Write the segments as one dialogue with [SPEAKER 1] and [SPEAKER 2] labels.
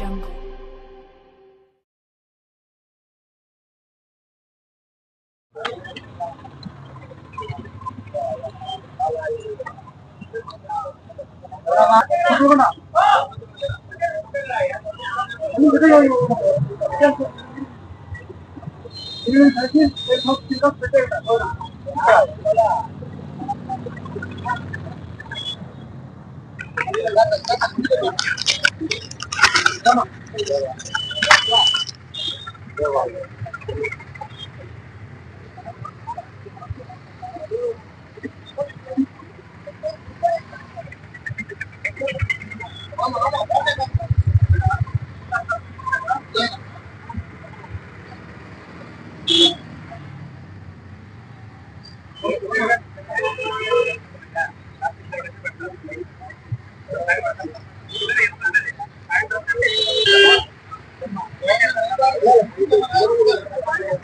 [SPEAKER 1] jungle. Thank you. 那么吧？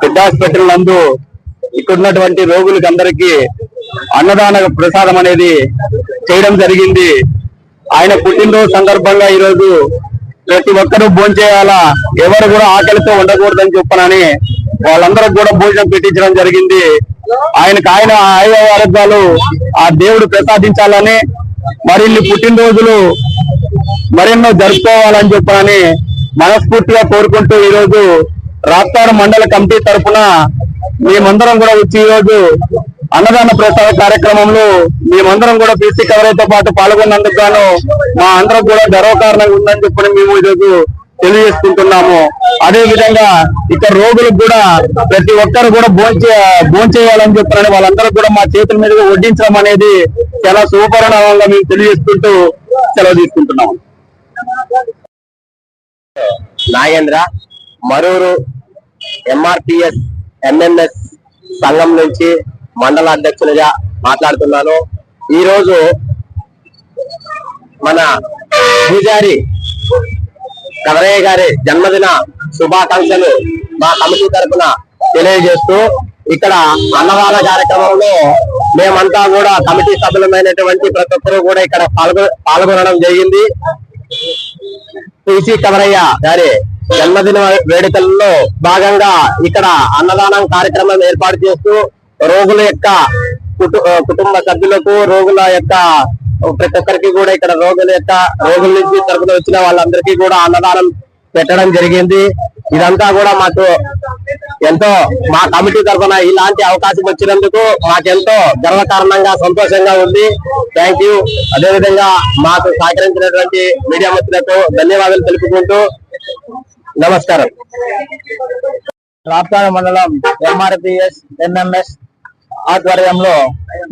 [SPEAKER 1] పెద్ద hospital నందు ఇక్కడున్నటువంటి రోగులకి అందరికీ అన్నదాన ప్రసాదం అనేది చేయడం జరిగింది. ఆయన పుట్టినరోజు సందర్భంగా ఈరోజు ప్రతి ఒక్కరూ భోంచేయాలా ఎవరు కూడా ఆకలితో ఉండకూడదని చెప్పనని వాళ్ళందరికి కూడా భోజనం పెట్టించడం జరిగింది. ఆయనకు ఆయన ఆయుర ఆరోగ్యాలు ఆ దేవుడు ప్రసాదించాలని మరిన్ని పుట్టినరోజులు మరెన్నో జరుపుకోవాలని చెప్పని మనస్ఫూర్తిగా కోరుకుంటూ ఈ రోజు రాప్తాడు మండల కమిటీ తరఫున మేమందరం కూడా వచ్చి ఈ రోజు అన్నదాన ప్రసాద కార్యక్రమంలో మేమందరం కూడా బీసీ కవరేతో పాటు పాల్గొన్నందుకు గాను మా అందరం కూడా గర్వకారణంగా ఉందని చెప్పని మేము ఈ రోజు తెలియజేసుకుంటున్నాము. అదే విధంగా ఇక్కడ రోగులకు కూడా ప్రతి ఒక్కరు కూడా భోంచే భోంచేయాలని చెప్పారని వాళ్ళందరూ కూడా మా చేతుల మీదుగా వడ్డించడం అనేది చాలా సూపరణంగా మేము తెలియజేసుకుంటూ సెలవు తీసుకుంటున్నాము నాగేంద్ర మరూరు ఎంఆర్పిఎస్ ఎంఎంఎస్ సంఘం నుంచి మండల అధ్యక్షునిగా మాట్లాడుతున్నాను. ఈ రోజు మన పూజారి కదరయ్య గారి జన్మదిన శుభాకాంక్షలు మా కమిటీ తరఫున తెలియజేస్తూ ఇక్కడ అన్నదాన కార్యక్రమంలో మేమంతా కూడా కమిటీ సభ్యులమైనటువంటి ప్రతి ఒక్కరూ కూడా ఇక్కడ పాల్గొ పాల్గొనడం జరిగింది. టీసీ కవరయ్య గారి జన్మదిన వేడుకల్లో భాగంగా ఇక్కడ అన్నదానం కార్యక్రమం ఏర్పాటు చేస్తూ రోగుల యొక్క కుటు- కుటుంబ సభ్యులకు రోగుల యొక్క ప్రతి ఒక్కరికి కూడా ఇక్కడ రోగుల యొక్క రోగుల నుంచి తరపున వచ్చిన వాళ్ళందరికీ కూడా అన్నదానం పెట్టడం జరిగింది. ఇదంతా కూడా మాకు ఎంతో మా కమిటీ తరఫున ఇలాంటి అవకాశం వచ్చినందుకు మాకెంతో గర్వకారణంగా సంతోషంగా ఉంది. థ్యాంక్ యూ అదేవిధంగా మాకు సహకరించినటువంటి మీడియా మిత్రులకు ధన్యవాదాలు తెలుపుకుంటూ నమస్కారం.
[SPEAKER 2] రాప్తాడు మండలం ఎంఆర్పిఎస్ ఎన్ఎంఎస్ ఆధ్వర్యంలో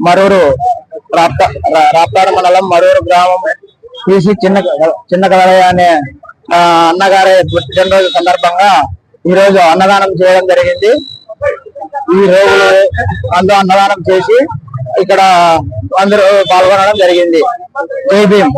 [SPEAKER 2] మరూరు రాప్తా రాప్తాడు మండలం మరూరు గ్రామం తీసి చిన్న చిన్న కదలయ్య అనే అన్నగారి పుట్టినరోజు సందర్భంగా ఈ రోజు అన్నదానం చేయడం జరిగింది. ఈ రోజు అందరూ అన్నదానం చేసి ఇక్కడ అందరూ పాల్గొనడం జరిగింది. జై భీమ్.